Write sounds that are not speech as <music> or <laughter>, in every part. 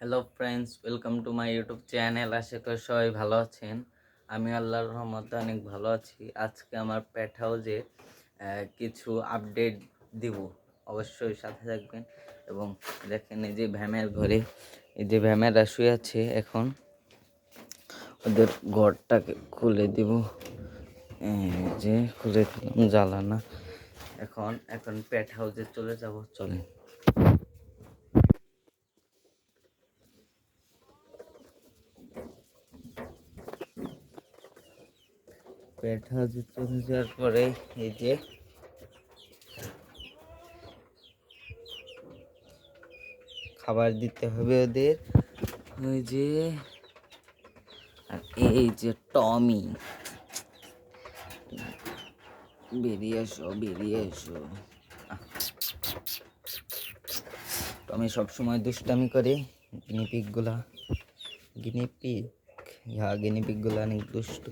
Hello friends welcome to my YouTube channel আশা করি সবাই ভালো আছেন। আমি আল্লাহর রহমতে অনেক ভালো আছি। আজকে আমার প্যাট হাউজে কিছু আপডেট দিব। অবশ্যই সাথে থাকবেন। এবং দেখেন এই যে ভ্যামের ঘরে, এই যে ভ্যামেরা শুয়ে আছে এখন। ওদের ঘরটাকে খুলে দিব। যে খুলে দিলাম জ্বালানা। এখন এখন প্যাট হাউসে চলে যাব। চলেন। হাউসে চলে যাওয়ার পরে এই যে খাবার দিতে হবে ওদের। ওই যে, আর এই যে টমি। বেরিয়ে এসো বেরিয়ে এসো। টমি সবসময় দুষ্টামি করে। গিনিপিকগুলা, গিনিপিক হ্যাঁ গিনিপিকগুলা অনেক দুষ্ট।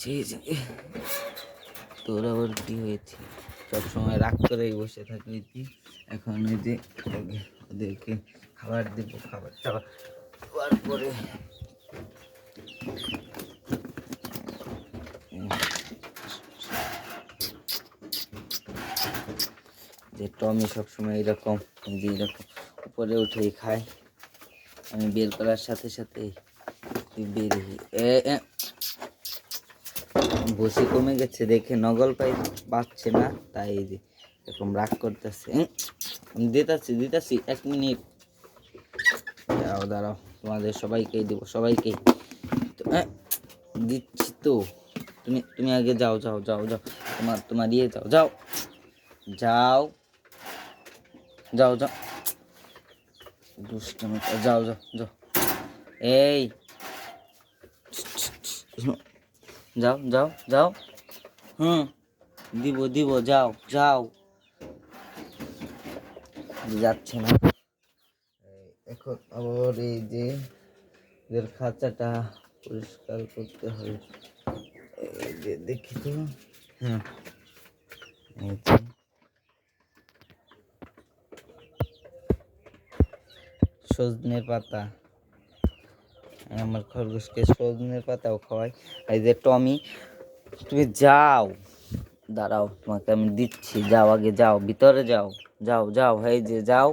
ছি ছি। তোর আবার কি হয়েছে? সবসময় রাগ করেই বসে তুই এখন ওই যে ওদেরকে খাবার দেবো, খাবার টাবার পরে। যে টমি সবসময় এরকম যে এরকম উপরে উঠেই খায়। আমি বের করার সাথে সাথে বের বসি কমে গেছে, দেখে নগল পাই, পাচ্ছে না, তাই এরকম রাগ করতেছে। দিতাছি দিতাছি, এক মিনিট। দাঁড়াও দাঁড়াও, তোমাদের সবাইকেই দেবো, সবাইকেই। দিচ্ছি তো। তুমি তুমি আগে যাও যাও যাও যাও। তোমার তোমার ইয়ে যাও যাও। যাও। যাও যাও। দুষ্টমি করে- যাও যাও যাও। এই। যাও যাও যাও। হুম। দিব দিব যাও যাও। যাচ্ছে না। এখন আবার এই যে এদের খাঁচাটা পরিষ্কার করতে হবে। এই যে দেখি তো। হ্যাঁ সজনের পাতা। আমি আমার খরগোশকে সজনের পাতাও খাওয়াই। এই যে টমি, তুমি যাও। দাঁড়াও, তোমাকে আমি দিচ্ছি। যাও আগে, যাও, ভিতরে যাও। যাও যাও, এই যে যাও।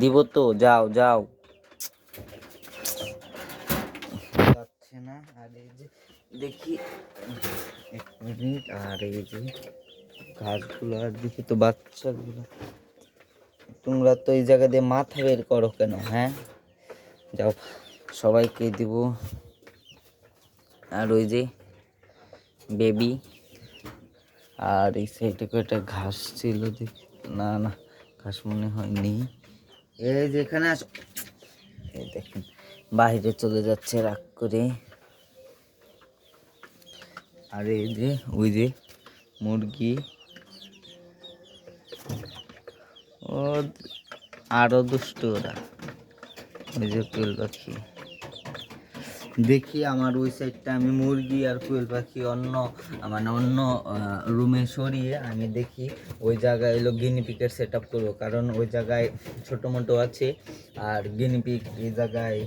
দিব তো, যাও যাও। না। আর এই যে, দেখি, এক মিনিট। আর এই যে, গাছগুলো, আর দেখি তো বাচ্চাগুলো। তোমরা তো এই জায়গা দিয়ে মাথা বের করো কেন হ্যাঁ? যাও। সবাইকে দিব। আর ওই যে বেবি, আর এই সাইডে কয়েকটা ঘাস ছিল না না, ঘাস মনে হয় নেই এই যে এখানে আসো, এই বাইরে চলে যাচ্ছে রাগ করে। আর এই যে, ওই যে মুরগি। ও, আরও দুষ্ট ওরা। ওই যে কোয়েল পাখি। দেখি আমার ওই সাইডটা আমি মুরগি আর কোয়েল পাখি অন্য মানে অন্য রুমে সরিয়ে আমি দেখি ওই জায়গায় এলো গিনিপিকের সেট আপ করব। কারণ ওই জায়গায় ছোটো মোটো আছে আর গিনিপিক এই জায়গায়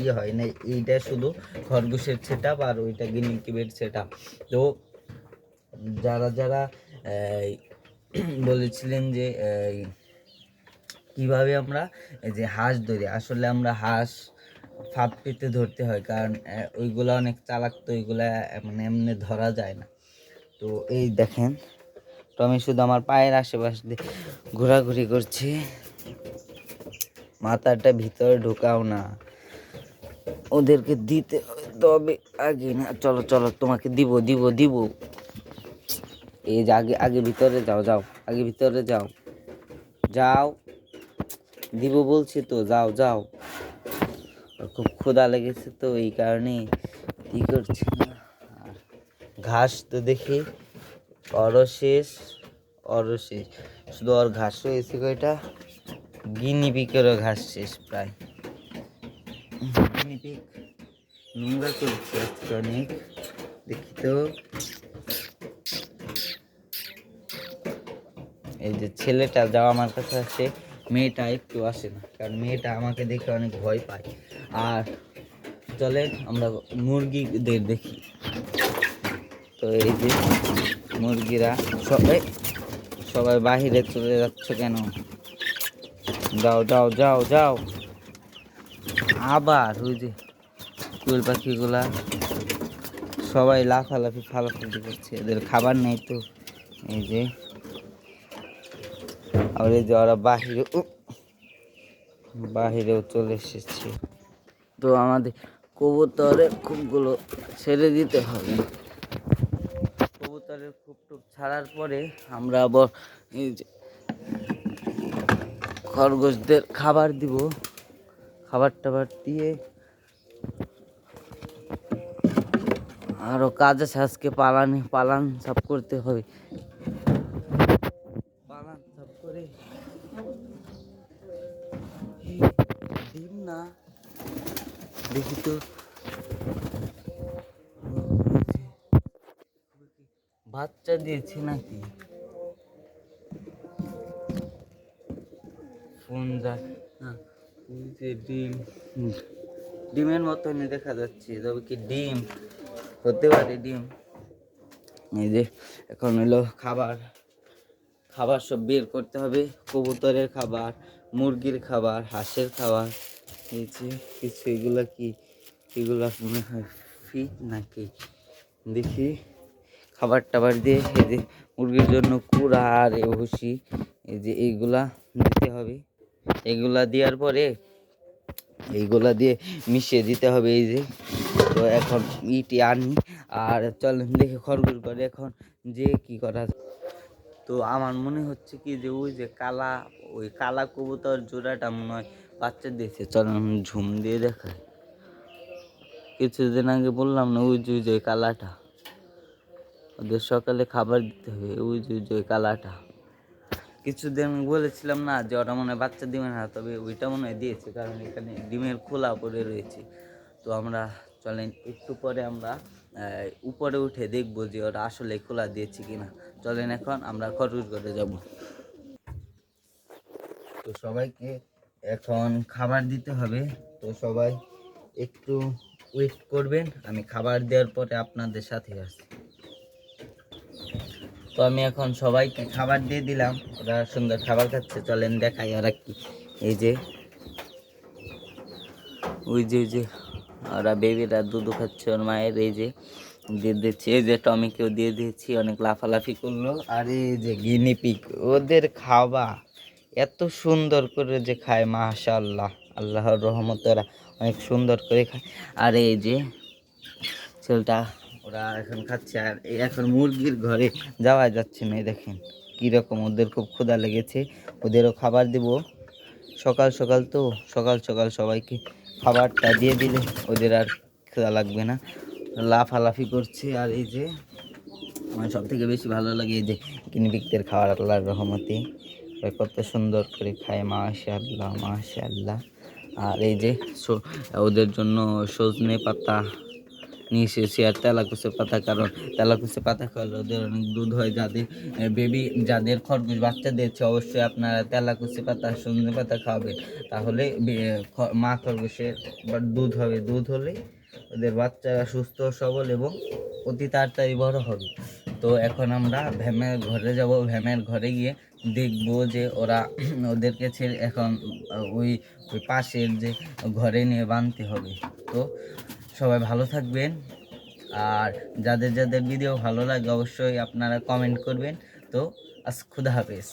ইয়ে হয় না, এইটা শুধু খরগোশের সেট আপ আর ওইটা গিনিপিকের সেট আপ তো যারা যারা <clears throat> বলেছিলেন যে কীভাবে আমরা যে হাঁস ধরি, আসলে আমরা হাঁস ফাঁদ পেতে ধরতে হয়, কারণ ওইগুলো অনেক চালাক তো ওইগুলা মানে এমনি ধরা যায় না। তো এই দেখেন টমি শুধু আমার পায়ের আশেপাশে দিয়ে ঘোরাঘুরি করছে। মাথাটা ভিতরে ঢোকাও না। ওদেরকে দিতে তবে আগে না। চলো চলো, তোমাকে দিব দিব দিব। এই যে আগে আগে ভিতরে যাও যাও, আগে ভিতরে যাও। যাও। দিব বলছি তো, যাও যাও। খুব ক্ষুধা লেগেছে তো এই কারণে ই করছে না। আর ঘাস তো দেখি, অরও শেষ শেষ। শুধু ওর ঘাস হয়েছে কয়টা? গিনি পিকেরও ঘাস শেষ প্রায়। গিনি পিক, নোংরা করছে আজকে অনেক, দেখি তো। এই যে ছেলেটা যাও আমার কাছে আসে মেয়েটা একটু আসে না, কারণ মেয়েটা আমাকে দেখে অনেক ভয় পায়। আর চলে আমরা মুরগিদের দেখি। তো এই যে মুরগিরা সবাই সবাই বাহিরে চলে যাচ্ছে কেন? যাও যাও যাও যাও। আবার ওই যে কুল পাখিগুলা সবাই লাফালাফি, ফালাফালি করছে। এদের খাবার নেই তো। এই যে আর এই যে ওরা বাহিরে বাহিরেও চলে এসেছে। তো আমাদের কবুতরের খুবগুলো ছেড়ে দিতে হবে। কবুতরের খুব টুপ ছাড়ার পরে আমরা আবার খরগোশদের খাবার দিব। খাবার টাবার দিয়ে আরও কাজ আছে, আজকে পালানে, পালান সাফ করতে হবে। পালান সাফ করে। ডিম না দেখি তো। বাচ্চা দিয়েছে নাকি? ফোন যা না ওই যে ডিম। ডিমের মতনই দেখা যাচ্ছে, তবে কি ডিম? হতে পারে ডিম। এই যে, এখন হলো খাবার। খাবার সব বের করতে হবে। কবুতরের খাবার, মুরগির খাবার, হাঁসের খাবার। এই যে, কিছু এগুলা কি? এগুলা মনে হয় ফিট নাকি? দেখি। খাবার টাবার দিয়ে এই যে মুরগির জন্য কুড়া আর এ ভুসি, এই যে এইগুলা দিতে হবে। এগুলা দেওয়ার পরে এইগুলা দিয়ে মিশিয়ে দিতে হবে এই যে। তো এখন ইটি আনি। আর চল দেখে খরগোশ করে এখন যে কি করা তো আমার মনে হচ্ছে কি যে ওই যে কালা, ওই কালা কবুতর জোড়াটা মনে হয় বাচ্চা দিয়েছে চলেন আমি ঝুম দিয়ে দেখাই। কিছুদিন আগে বললাম না ওই যে ওই কালাটা। ওদের সকালে খাবার দিতে হবে ওই যে ওই কালাটা। কিছুদিন বলেছিলাম না যে ওটা মনে হয় বাচ্চা দিবে না, তবে ওইটা মনে হয় দিয়েছে, কারণ এখানে ডিমের খোলা পড়ে রয়েছে। তো আমরা চলেন, একটু পরে আমরা উপরে উঠে দেখব যে ওরা আসলে খোলা দিয়েছে কিনা। চলেন এখন আমরা খরচ করে যাব। তো সবাইকে এখন খাবার দিতে হবে। তো সবাই একটু ওয়েট করবেন। আমি খাবার দেওয়ার পরে আপনাদের সাথে আসছি। তো আমি এখন সবাইকে খাবার দিয়ে দিলাম। ওরা সুন্দর খাবার খাচ্ছে। চলেন দেখাই ওরা কি। এই যে, ওই যে ওই যে, ওরা বেবিরা দুধ খাচ্ছে, ওর মায়ের এই যে, দিয়ে দিচ্ছি। এই যে টমিকেও দিয়ে দিয়েছি অনেক লাফালাফি করল। আর এই যে গিনিপিক ওদের খাওয়া এত সুন্দর করে যে খায়, মাশাআল্লাহ। আল্লাহর রহমতে ওরা অনেক সুন্দর করে খায়। আর এই যে ছেলেটা, ওরা এখন খাচ্ছে, আর এই এখন মুরগির ঘরে যাওয়া যাচ্ছে না দেখেন কীরকম ওদের খুব ক্ষুধা লেগেছে। ওদেরও খাবার দেব। সকাল সকাল তো, সকাল সকাল সবাইকে খাবারটা দিয়ে দিলে ওদের আর ক্ষুধা লাগবে না। লাফালাফি করছে, আর এই যে আমার সব থেকে বেশি ভালো লাগে এই যে কিনবিকদের খাবার আল্লাহর রহমতে। কত সুন্দর করে খায় মাশা আল্লাহ মাশা আল্লাহ আর এই যে ওদের জন্য সজনে পাতা নিয়ে এসেছি, আর তেলাকুচের পাতা, কারণ তেলাকুচের পাতা খাওয়ালে ওদের অনেক দুধ হয়, যাদের বেবি, যাদের খরগোশ বাচ্চা দিয়েছে, অবশ্যই আপনারা তেলাকুচি পাতা, সজনে পাতা খাওয়াবেন। তাহলে মা খরগোশের দুধ হবে। দুধ হলে ওদের বাচ্চারা সুস্থ, সবল এবং অতি তাড়াতাড়ি বড় হবে। তো এখন আমরা ভ্যামের ঘরে যাব। ভ্যামের ঘরে গিয়ে দেখব যে ওরা ওদেরকে ছেড়ে এখন ওই ওই পাশের যে ঘরে নিয়ে বানতে হবে। তো সবাই ভালো থাকবেন। আর যাদের যাদের ভিডিও ভালো লাগে অবশ্যই আপনারা কমেন্ট করবেন। তো আজ খুদা হাফেজ।